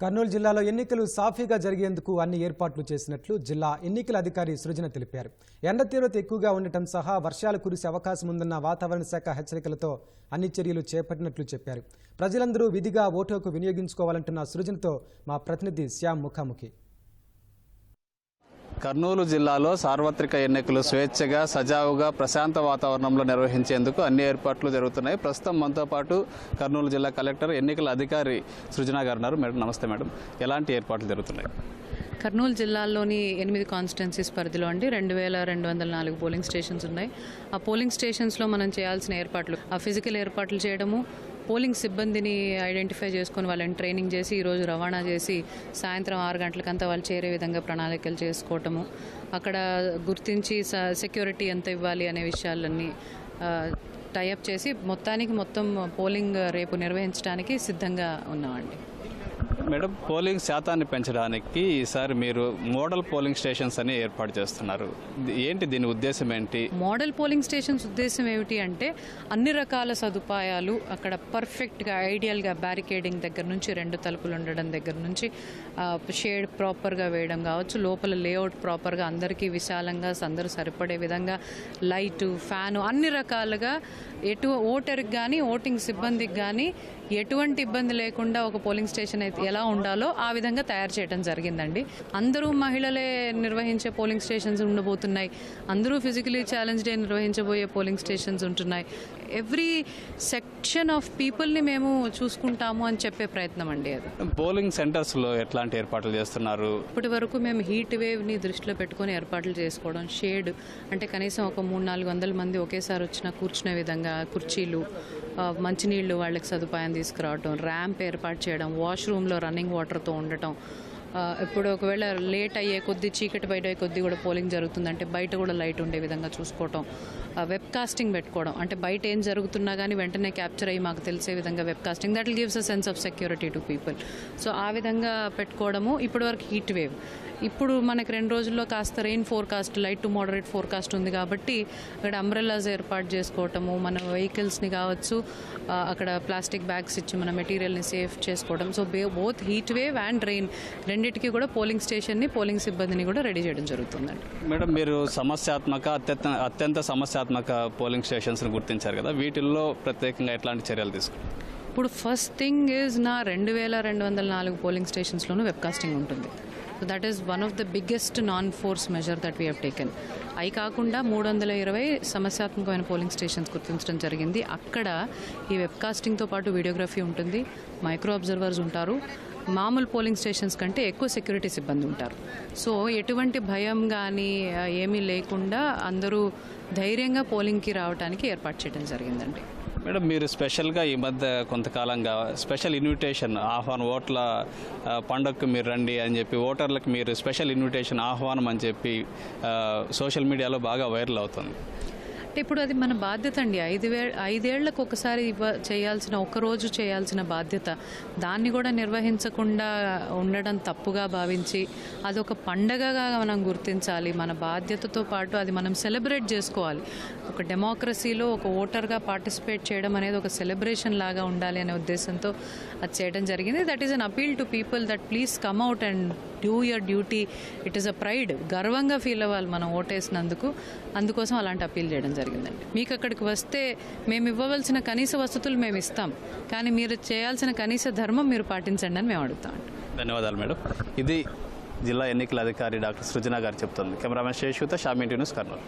కర్నూలు జిల్లాలో ఎన్నికలు సాఫీగా జరిగేందుకు అన్ని ఏర్పాట్లు చేసినట్లు జిల్లా ఎన్నికల అధికారి సృజన తెలిపారు. ఎండ తీవ్రత ఎక్కువగా ఉండటం సహా వర్షాలు కురిసే అవకాశం ఉందన్న వాతావరణ శాఖ హెచ్చరికలతో అన్ని చర్యలు చేపట్టినట్లు చెప్పారు. ప్రజలందరూ విధిగా ఓటు హక్కు వినియోగించుకోవాలంటున్న సృజనతో మా ప్రతినిధి శ్యామ్ ముఖాముఖి. కర్నూలు జిల్లాలో సార్వత్రిక ఎన్నికలు స్వేచ్ఛగా సజావుగా ప్రశాంత వాతావరణంలో నిర్వహించేందుకు అన్ని ఏర్పాట్లు జరుగుతున్నాయి. ప్రస్తుతం మనతో పాటు కర్నూలు జిల్లా కలెక్టర్ ఎన్నికల అధికారి సృజన గారు ఉన్నారు. మేడం నమస్తే మేడం. ఎలాంటి ఏర్పాట్లు జరుగుతున్నాయి? కర్నూలు జిల్లాలోని ఎనిమిది కాన్స్టిట్యున్సీస్ పరిధిలో అండి. రెండు వేల రెండు వందల నాలుగు పోలింగ్ స్టేషన్స్ ఉన్నాయి. ఆ పోలింగ్ స్టేషన్స్లో మనం చేయాల్సిన ఏర్పాట్లు ఆ ఫిజికల్ ఏర్పాట్లు చేయడము పోలింగ్ సిబ్బందిని ఐడెంటిఫై చేసుకొని వాళ్ళని ట్రైనింగ్ చేసి ఈరోజు రవాణా చేసి సాయంత్రం ఆరు గంటలకంతా వాళ్ళు చేరే విధంగా ప్రణాళికలు చేసుకోవటము అక్కడ గుర్తించి స- సెక్యూరిటీ ఎంత ఇవ్వాలి అనే విషయాలన్నీ ఆ, టైఅప్ చేసి మొత్తానికి మొత్తం పోలింగ్ రేపు నిర్వహించడానికి సిద్ధంగా ఉన్నామండి. మేడం పోలింగ్ శాతాన్ని పెంచడానికి ఈసారి మీరు మోడల్ పోలింగ్ స్టేషన్స్ అని ఏర్పాటు చేస్తున్నారు. ఏంటి దీని ఉద్దేశం ఏంటి? మోడల్ పోలింగ్ స్టేషన్స్ ఉద్దేశం ఏమిటి అంటే అన్ని రకాల సదుపాయాలు అక్కడ పర్ఫెక్ట్గా ఐడియల్గా బ్యారికేడింగ్ దగ్గర నుంచి రెండు తలుపులు ఉండడం దగ్గర నుంచి షేడ్ ప్రాపర్గా వేయడం కావచ్చు లోపల లేఅవుట్ ప్రాపర్గా అందరికీ విశాలంగా అందరూ సరిపడే విధంగా లైటు ఫ్యాను అన్ని రకాలుగా ఎటు ఓటర్కి కానీ ఓటింగ్ సిబ్బందికి కానీ ఎటువంటి ఇబ్బంది లేకుండా ఒక పోలింగ్ స్టేషన్ అయితే ఎలా ఉండాలో ఆ విధంగా తయారు చేయడం జరిగిందండి. అందరూ మహిళలే నిర్వహించే పోలింగ్ స్టేషన్స్ ఉండబోతున్నాయి. అందరూ ఫిజికలీ ఛాలెంజ్ డే నిర్వహించబోయే పోలింగ్ స్టేషన్స్ ఉంటున్నాయి. ఎవ్రీ సెక్షన్ ఆఫ్ పీపుల్ని మేము చూసుకుంటాము అని చెప్పే ప్రయత్నం అండి అది. పోలింగ్ సెంటర్స్లో ఎట్లాంటి ఏర్పాట్లు చేస్తున్నారు? ఇప్పటి వరకు మేము హీట్ వేవ్ని దృష్టిలో పెట్టుకొని ఏర్పాట్లు చేసుకోవడం షేడ్ అంటే కనీసం ఒక మూడు నాలుగు వందల మంది ఒకేసారి వచ్చిన కూర్చునే విధంగా కుర్చీలు మంచినీళ్ళు వాళ్ళకి సదుపాయం తీసుకురావటం ర్యాంప్ ఏర్పాటు చేయడం వాష్రూమ్లో రన్నింగ్ వాటర్తో ఉండటం. ఇప్పుడు ఒకవేళ లేట్ అయ్యే కొద్ది చీకటి బయట అయ్యే కొద్ది కూడా పోలింగ్ జరుగుతుందంటే బయట కూడా లైట్ ఉండే విధంగా చూసుకోవటం. వెబ్ కాస్టింగ్ పెట్టుకోవడం. అంటే బయట ఏం జరుగుతున్నా కానీ వెంటనే క్యాప్చర్ అయ్యి మాకు తెలిసే విధంగా web casting. That gives a sense of security to people so ఆ విధంగా పెట్టుకోవడము ఇప్పటివరకు హీట్ వేవ్ ఇప్పుడు మనకి రెండు రోజుల్లో కాస్త rain forecast light to moderate forecast ఉంది కాబట్టి అక్కడ అంబ్రెల్లాస్ ఏర్పాటు చేసుకోవటము మన వెహికల్స్ని కావచ్చు అక్కడ ప్లాస్టిక్ బ్యాగ్స్ ఇచ్చి మన మెటీరియల్ని సేఫ్ చేసుకోవడం so both heat wave and rain రెండింటికి కూడా పోలింగ్ స్టేషన్ని పోలింగ్ సిబ్బందిని కూడా రెడీ చేయడం జరుగుతుందండి. మేడం మీరు సమస్యాత్మక అత్యంత అత్యంత సమస్యాత్మక పోలింగ్ స్టేషన్స్ని గుర్తించారు కదా. వీటిల్లో ప్రత్యేకంగా ఎట్లాంటి చర్యలు తీసుకున్నారు ఇప్పుడు ఫస్ట్ థింగ్ ఈజ్ నా రెండు వేల రెండు వందల నాలుగు పోలింగ్ స్టేషన్స్లోనూ వెబ్కాస్టింగ్ ఉంటుంది. That is one of the biggest non force measure that we have taken అవి కాకుండా మూడు వందల ఇరవై సమస్యాత్మకమైన పోలింగ్ స్టేషన్స్ గుర్తించడం జరిగింది. అక్కడ ఈ వెబ్కాస్టింగ్తో పాటు వీడియోగ్రఫీ ఉంటుంది. మైక్రో అబ్జర్వర్స్ ఉంటారు. మామూలు పోలింగ్ స్టేషన్స్ కంటే ఎక్కువ సెక్యూరిటీ సిబ్బంది ఉంటారు. సో ఎటువంటి భయం కానీ ఏమీ లేకుండా అందరూ ధైర్యంగా పోలింగ్కి రావడానికి ఏర్పాటు చేయడం జరిగిందండి. మేడం మీరు స్పెషల్గా ఈ మధ్య కొంతకాలంగా స్పెషల్ ఇన్విటేషన్ ఆహ్వానం ఓట్ల పండగకు మీరు రండి అని చెప్పి ఓటర్లకు మీరు స్పెషల్ ఇన్విటేషన్ ఆహ్వానం అని చెప్పి సోషల్ మీడియాలో బాగా వైరల్ అవుతుంది. అంటే ఇప్పుడు అది మన బాధ్యత అండి. ఐదు వే ఐదేళ్ళకు ఒకసారి ఇవ్వ చేయాల్సిన ఒకరోజు చేయాల్సిన బాధ్యత. దాన్ని కూడా నిర్వహించకుండా ఉండడం తప్పుగా భావించి అదొక పండగగా మనం గుర్తించాలి. మన బాధ్యతతో పాటు అది మనం సెలబ్రేట్ చేసుకోవాలి. ఒక డెమోక్రసీలో ఒక ఓటర్గా పార్టిసిపేట్ చేయడం అనేది ఒక సెలబ్రేషన్ లాగా ఉండాలి అనే ఉద్దేశంతో అది చేయడం జరిగింది. That is an appeal to people that please come out and do your duty it is a pride గర్వంగా ఫీల్ అవ్వాలి మనం ఓటేసినందుకు. అందుకోసం అలాంటి అపీల్ చేయడం జరిగిందండి. మీకు అక్కడికి వస్తే మేము ఇవ్వవలసిన కనీస వసతులు మేము ఇస్తాం. కానీ మీరు చేయాల్సిన కనీస ధర్మం మీరు పాటించండి అని మేము అడుగుతామండి ధన్యవాదాలు మేడం. ఇది జిల్లా ఎన్నికల అధికారి డాక్టర్ సృజన గారు చెప్తుంది. కెమెరామెన్ శేషుత షామింటి న్యూస్ కర్నూలు.